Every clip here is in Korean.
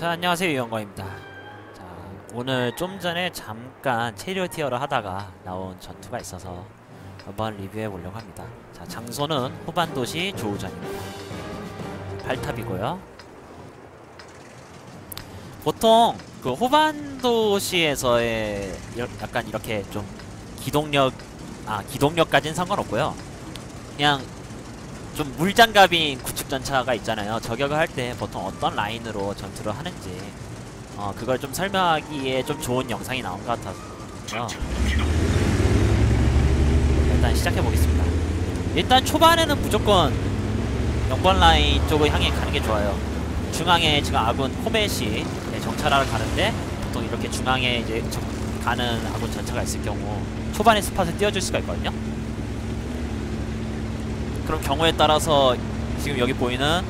자 안녕하세요 유영광입니다. 자 오늘 좀 전에 잠깐 체리어 티어를 하다가 나온 전투가 있어서 한번 리뷰해 보려고 합니다. 자 장소는 후반도시 조우전입니다. 8탑이고요. 보통 그 후반도시에서의 여- 약간 이렇게 좀 기동력 아 기동력까지는 상관없고요. 그냥 좀 물장갑인 구축전차가 있잖아요. 저격을 할 때 보통 어떤 라인으로 전투를 하는지 어 그걸 좀 설명하기에 좀 좋은 영상이 나온 것 같아서 일단 시작해 보겠습니다. 일단 초반에는 무조건 0번 라인 쪽을 향해 가는 게 좋아요. 중앙에 지금 아군 코멧이 네, 정찰하러 가는데 보통 이렇게 중앙에 이제 적- 가는 아군 전차가 있을 경우 초반에 스팟을 띄워줄 수가 있거든요. 그럼 경우에 따라서 지금 여기 보이는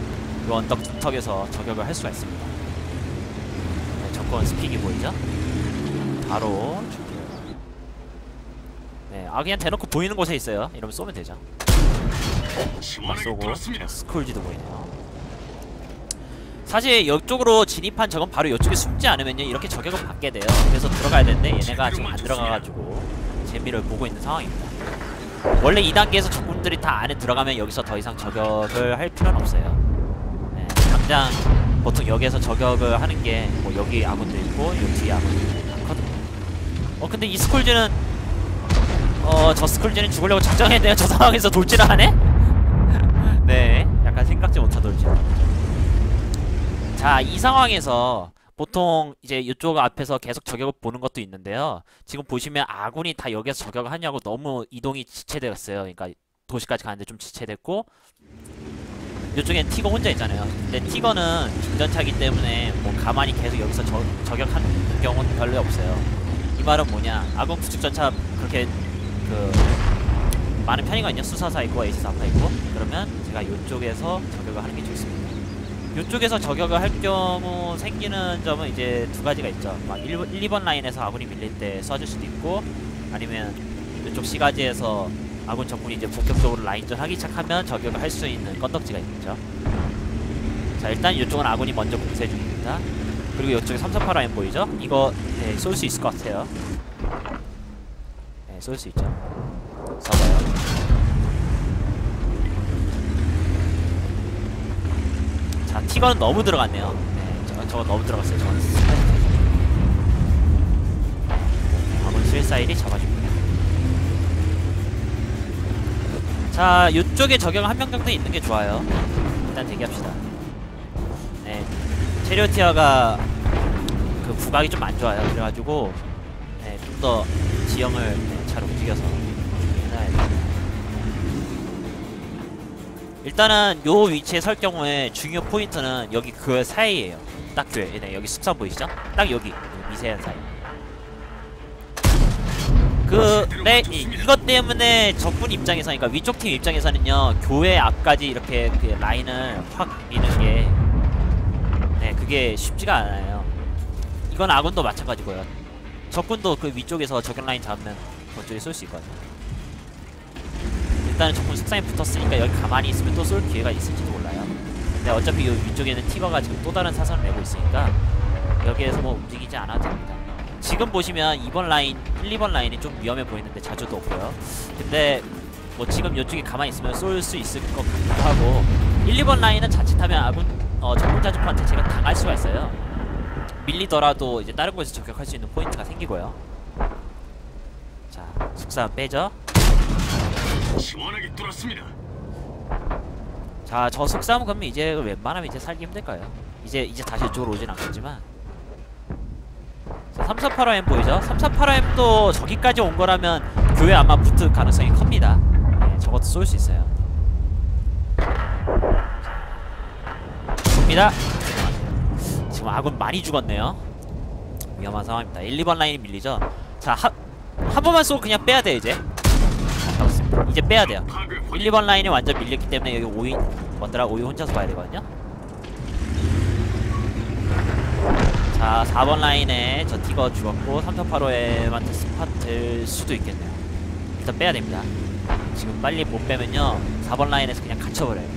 이 언덕 턱에서 저격을 할 수가 있습니다. 네, 적건 스픽이 보이죠? 바로 줄게요. 네, 아 그냥 대놓고 보이는 곳에 있어요. 이러면 쏘면 되죠. 막 쏘고 저 스쿨지도 보이네요. 사실 이쪽으로 진입한 적은 바로 이쪽에 숨지 않으면요 이렇게 저격을 받게 돼요. 그래서 들어가야 되는데 얘네가 지금 안 들어가가지고 재미를 보고 있는 상황입니다. 원래 2단계에서 적군들이 다 안에 들어가면 여기서 더 이상 저격을 할 필요는 없어요. 네, 당장 보통 여기에서 저격을 하는 게 뭐 여기 아군도 있고 여기 뒤에 아군도 많거든요. 어 근데 이 스쿨즈는 어저 스쿨즈는 죽으려고 작정했네요. 저 상황에서 돌진을 하네? 네, 약간 생각지 못한 돌진. 자, 이 상황에서 보통 이제 이쪽 앞에서 계속 저격을 보는 것도 있는데요. 지금 보시면 아군이 다 여기서 저격을 하냐고 너무 이동이 지체되었어요. 그러니까 도시까지 가는데 좀 지체됐고 이쪽엔 티거 혼자 있잖아요. 근데 티거는 중전차기 때문에 뭐 가만히 계속 여기서 저, 저격하는 경우는 별로 없어요. 이 말은 뭐냐? 아군 구축전차 그렇게 그 많은 편이거든요. 수사사 있고 에이스 사파 있고 그러면 제가 이쪽에서 저격을 하는 게 좋습니다. 이쪽에서 저격을 할 경우 생기는 점은 이제 두 가지가 있죠. 막 1, 1 2번 라인에서 아군이 밀릴 때 쏴줄 수도 있고 아니면 이쪽 시가지에서 아군 적군이 이제 본격적으로 라인전 하기 시작하면 저격을 할 수 있는 건덕지가 있겠죠. 자 일단 이쪽은 아군이 먼저 공세 중입니다. 그리고 이쪽에 338 라인 보이죠? 이거 네, 쏠수 있을 것 같아요. 네, 쏠 수 있죠. 써봐요. 자, 티거는 너무 들어갔네요. 네, 저, 저거 너무 들어갔어요. 저는 아군 스일사일이 잡아줍니다. 자, 이쪽에 적용 한 명 정도 있는 게 좋아요. 일단 대기합시다. 네, 체리오티아가 그 부각이 좀 안 좋아요. 그래가지고 네, 좀 더 지형을 네, 잘 움직여서 일단은 요 위치에 설 경우에 중요 포인트는 여기 그 사이에요. 딱 그, 네, 여기 숙사 보이시죠? 딱 여기 미세한 사이. 그, 네, 이, 이것 때문에 적군 입장에서, 그러니까 위쪽 팀 입장에서는요, 교회 앞까지 이렇게 그 라인을 확 미는 게, 네, 그게 쉽지가 않아요. 이건 아군도 마찬가지고요. 적군도 그 위쪽에서 적용 라인 잡으면 그쪽에 쏠수 있거든요. 일단은 적군 숙상에 붙었으니까 여기 가만히 있으면 또 쏠 기회가 있을지도 몰라요. 근데 어차피 이 위쪽에는 티거가 지금 또 다른 사선을 내고 있으니까 여기에서 뭐 움직이지 않아도 됩니다. 지금 보시면 2번 라인, 1, 2번 라인이 좀 위험해 보이는데 자주도 없고요. 근데 뭐 지금 이쪽에 가만히 있으면 쏠 수 있을 것 같기도 하고 1, 2번 라인은 자칫하면 아군 어, 적군 자주포한테 제가 당할 수가 있어요. 밀리더라도 이제 다른 곳에서 저격할 수 있는 포인트가 생기고요. 자, 숙사 빼죠. 시원하게 뚫었습니다. 자, 저 속싸움 그러면 이제 웬만하면 이제 살기 힘들 거예요. 이제 이제 다시 이쪽으로 오진 않겠지만. 자, 3485M 보이죠? 3485M도 저기까지 온 거라면 교회 아마 붙을 가능성이 큽니다. 네, 저것도 쏠 수 있어요. 쏩니다. 지금 아군 많이 죽었네요. 위험한 상황입니다. 1, 2번 라인이 밀리죠? 자, 한, 한 번만 쏘고 그냥 빼야 돼요, 이제. 이제 빼야 돼요. 파괴 1, 2번 라인이 완전 밀렸기 때문에 여기 5위 뭐더라 5위 혼자서 봐야 되거든요. 자, 4번 라인에 저 티거 죽었고 3.85에한테 스팟 될 수도 있겠네요. 일단 빼야 됩니다. 지금 빨리 못 빼면요 4번 라인에서 그냥 갇혀버려요.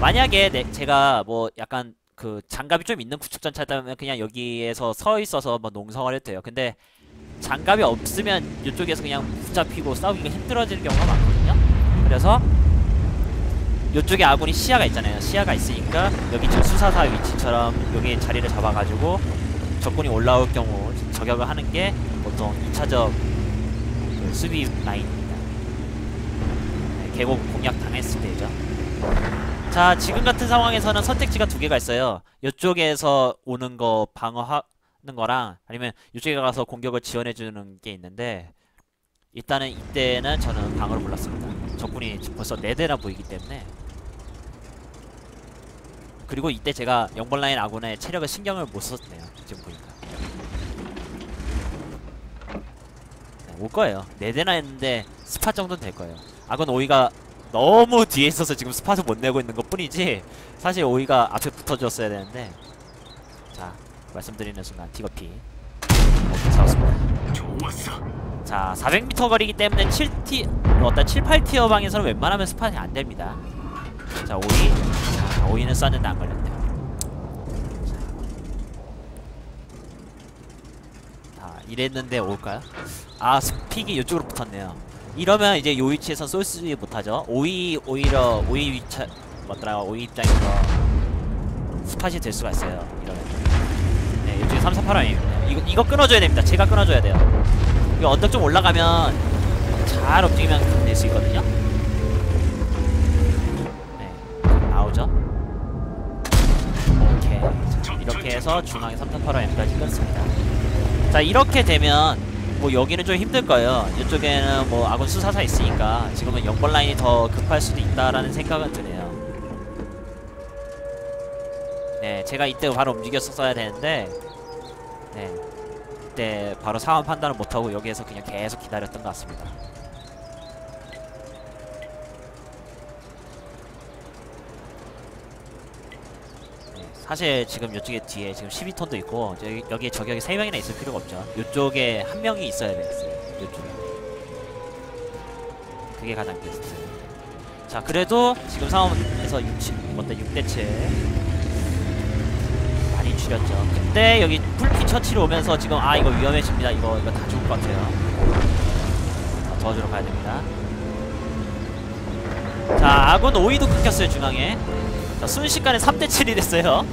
만약에 내, 제가 뭐 약간 그 장갑이 좀 있는 구축 전차다면 그냥 여기에서 서 있어서 뭐 농성을 해도 돼요. 근데 장갑이 없으면 이쪽에서 그냥 붙잡히고 싸우기가 힘들어지는 경우가 많거든요. 그래서 이쪽에 아군이 시야가 있잖아요. 시야가 있으니까 여기 지금 수사사 위치처럼 여기 자리를 잡아가지고 적군이 올라올 경우 저격을 하는 게 보통 2차적 그 수비 라인입니다. 네, 계곡 공략 당했을 때죠. 자, 지금 같은 상황에서는 선택지가 두 개가 있어요. 이쪽에서 오는 거 방어하는 거랑 아니면 이쪽에 가서 공격을 지원해주는 게 있는데 일단은 이때는 저는 방어를 골랐습니다. 적군이 벌써 4대나 보이기 때문에 그리고 이때 제가 영벌라인 아군의 체력을 신경을 못 썼네요. 지금 보니까 네, 올 거예요. 4대나 했는데 스팟 정도는 될 거예요. 아군 오이가 너무 뒤에 있어서 지금 스팟을 못 내고 있는 것 뿐이지 사실 오이가 앞에 붙어줬어야 되는데 자 말씀드리는 순간 디거피 좋았어. 자 400m 거리기 때문에 7티 어떤 7, 8티어 방에서는 웬만하면 스팟이 안 됩니다. 자 오이. 자, 오이는 쐈는데 안 걸렸네요. 자 이랬는데 올까요? 아 스픽이 이쪽으로 붙었네요. 이러면 이제 요 위치에서 쏠지 못하죠. 오이 오히려 오이 위치 뭐더라. 오이 입장에서 스팟이 될 수가 있어요 이러면 네 이쪽에 3, 4, 8원입니다 이거, 이거 끊어줘야 됩니다. 제가 끊어줘야 돼요. 이거 언덕 좀 올라가면 잘 움직이면 낼 수 있거든요. 네 나오죠? 오케이. 자, 이렇게 해서 중앙에 3, 4, 8원까지 끊습니다. 자 이렇게 되면 뭐 여기는 좀 힘들 거예요. 이쪽에는 뭐 아군 수사사 있으니까 지금은 영번 라인이 더 급할 수도 있다라는 생각은 드네요. 네, 제가 이때 바로 움직였었어야 되는데, 네. 그때 바로 상황 판단을 못하고 여기에서 그냥 계속 기다렸던 것 같습니다. 네, 사실 지금 이쪽에 뒤에 지금 12톤도 있고 저기, 여기에 저격이 3명이나 있을 필요가 없죠. 이쪽에 한 명이 있어야 되겠어요. 이쪽에. 그게 가장 베스트. 자 그래도 지금 상황에서 6, 어때 6대7 지렸죠. 근데 여기 풀피 처치로 오면서 지금 아 이거 위험해집니다. 이거 이거 다 죽을 것 같아요. 아, 도와주러 가야 됩니다. 자 아군 5위도 끊겼어요 중앙에. 자 순식간에 3대7이 됐어요.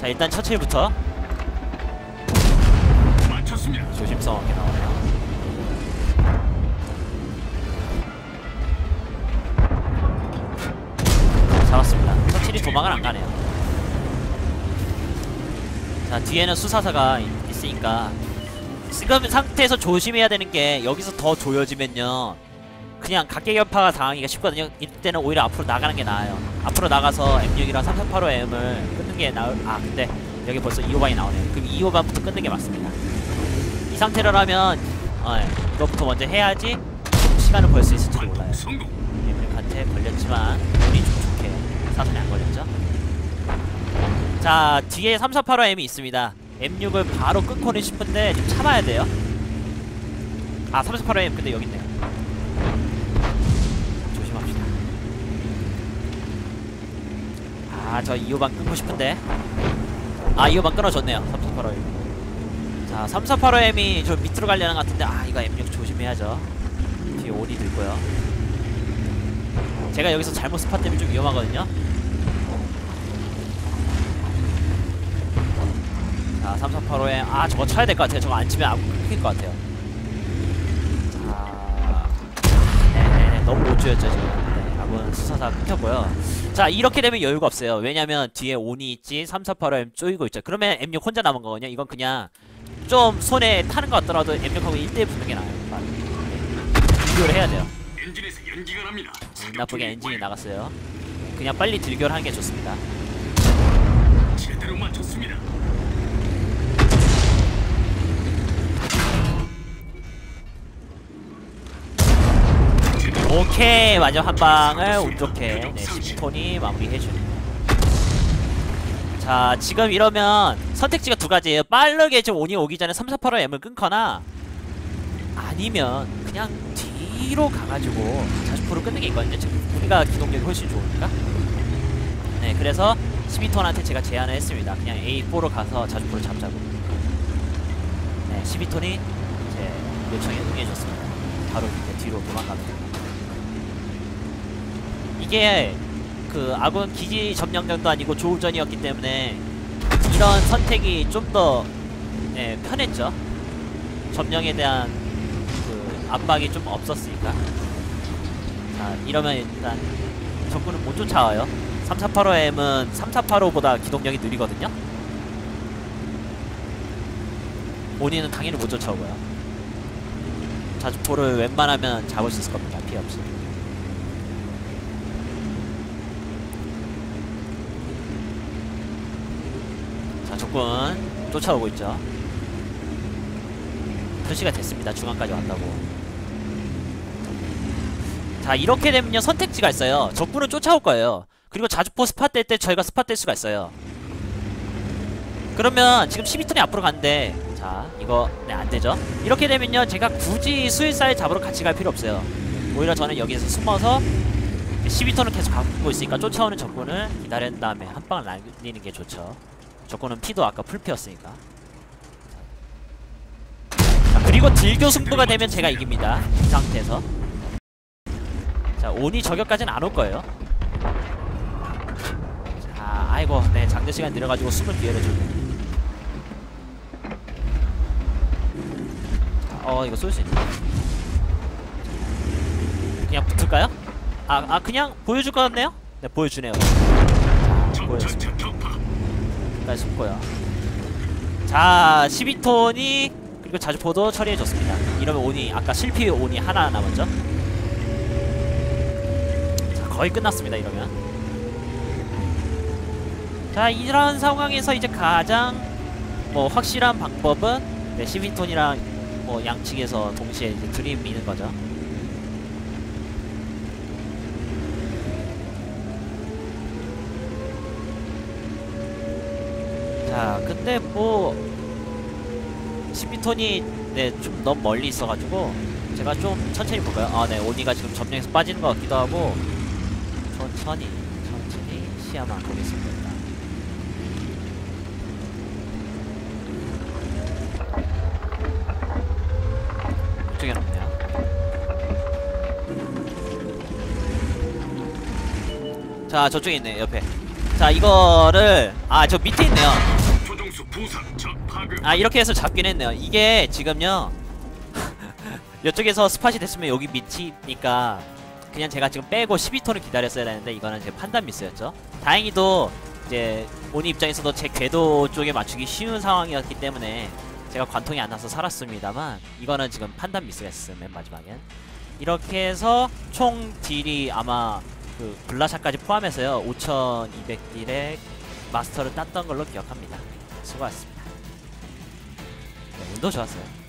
자 일단 처칠부터. 조심스럽게 나오네요. 잡았습니다. 처칠이 도망을 안가네요. 자 뒤에는 수사사가 있- 있으니까 지금 상태에서 조심해야 되는 게 여기서 더 조여지면요. 그냥 각계격파가 당하기가 쉽거든요. 이때는 오히려 앞으로 나가는 게 나아요. 앞으로 나가서 M6이랑 3385M을 끊는 게 나을 아 근데 여기 벌써 2호반이 나오네요. 그럼 2호반부터 끊는 게 맞습니다. 이 상태로라면 어, 예, 이거부터 먼저 해야지 시간을 벌 수 있을지도 몰라요. 관통 성공. 에브릭한테 걸렸지만 운이 좀 좋게 사선에 안 걸렸죠 자 뒤에 3485M이 있습니다. M6을 바로 끊고는 싶은데 좀 참아야 돼요. 아 3485M 근데 여기 있네요. 조심합시다. 아 저 2호방 끊고 싶은데. 아 2호방 끊어줬네요 3485M 자 3485M이 저 밑으로 가려는 것 같은데 아 이거 M6 조심해야죠. 뒤에 오리도 있고요. 제가 여기서 잘못 스팟 되면 좀 위험하거든요 자 3485에 아 저거 쳐야 될 것 같아요. 저거 안 치면 아군 끊길 것 같아요. 자 네네네. 너무 못 조였죠 지금. 네, 아군 수사사 끊겼고요. 자 이렇게 되면 여유가 없어요. 왜냐면 뒤에 온이 있지 3485M 쪼이고 있죠. 그러면 M6 혼자 남은 거거든요. 이건 그냥 좀 손에 타는 것 같더라도 M6하고 1대1 붙는 게 나아요. 비교를 해야 돼요. 사격 나쁘게 엔진이. 나갔어요. 그냥 빨리 들결하는 게 좋습니다. 제대로 맞췄습니다. 오케이 마지막 한 방을 운 좋게 네, 10톤이 마무리해주네요 자 지금 이러면 선택지가 두 가지예요 빠르게 지금 온이 오기 전에 3, 4, 8, 5 M을 끊거나 아니면 그냥 뒤로 가가지고 40% 끊는 게 있거든요 지금 우리가 기동력이 훨씬 좋으니까 네 그래서 12톤한테 제가 제안을 했습니다. 그냥 A4로 가서 자주포를 잡자고. 네, 12톤이 제 요청에 응해줬습니다. 바로 이제 뒤로 도망가면 됩니다. 이게 그 아군 기지 점령전도 아니고 조우전이었기 때문에 이런 선택이 좀더 네, 편했죠. 점령에 대한 그 압박이 좀 없었으니까. 자, 이러면 일단 적군은 못 쫓아와요. 3485M은 3485보다 기동력이 느리거든요. 본인은 당연히 못 쫓아오고요. 자주포를 웬만하면 잡을 수 있을 겁니다. 피해 없이. 적군 쫓아오고 있죠. 표시가 됐습니다. 중앙까지 왔다고. 자, 이렇게 되면요. 선택지가 있어요. 적군은 쫓아올 거예요. 그리고 자주포 스팟 될 때 저희가 스팟 될 수가 있어요. 그러면 지금 12톤이 앞으로 갔는데 자, 이거 네, 안 되죠. 이렇게 되면요. 제가 굳이 수일사를 잡으러 같이 갈 필요 없어요. 오히려 저는 여기서 숨어서 12톤을 계속 갖고 있으니까 쫓아오는 적군을 기다린 다음에 한 방을 날리는 게 좋죠. 적군은 피도 아까 풀피였으니까. 자, 그리고 딜교 승부가 되면 제가 이깁니다. 이 상태에서. 자, 온이 저격까지는 안 올 거예요. 자, 아이고, 네, 장대 시간 느려가지고 숨을 기회를 주고. 어, 이거 쏠 수 있네. 그냥 붙을까요? 아, 아, 그냥 보여줄 것 같네요? 네, 보여주네요. 자, 보여줬습니다. 날 숨고요. 자, 12톤이 그리고 자주포도 처리해줬습니다. 이러면 온이 아까 실피 온이 하나 남았죠? 자, 거의 끝났습니다. 이러면. 자, 이런 상황에서 이제 가장 뭐 확실한 방법은 네, 12톤이랑 뭐 양측에서 동시에 이제 들이미는 거죠. 자, 근데 뭐 12톤이 네, 좀 너무 멀리 있어가지고 제가 좀 천천히 볼까요? 아, 네, 오니가 지금 점령에서 빠지는 것 같기도 하고 천천히, 천천히 시야만 보겠습니다. 이쪽엔 없네요. 자, 저쪽에 있네, 옆에. 자, 이거를 아, 저 밑에 있네요. 아 이렇게 해서 잡긴 했네요. 이게 지금요. 이쪽에서 스팟이 됐으면 여기 밑이니까 그냥 제가 지금 빼고 12톤을 기다렸어야 되는데 이거는 제 판단 미스였죠. 다행히도 이제 오니 입장에서도 제 궤도 쪽에 맞추기 쉬운 상황이었기 때문에 제가 관통이 안 나서 살았습니다만 이거는 지금 판단 미스가 있었어요 맨 마지막엔. 이렇게 해서 총 딜이 아마 그 블라샷까지 포함해서요 5200딜의 마스터를 땄던 걸로 기억합니다 수고하셨습니다. 네, 운도 좋았어요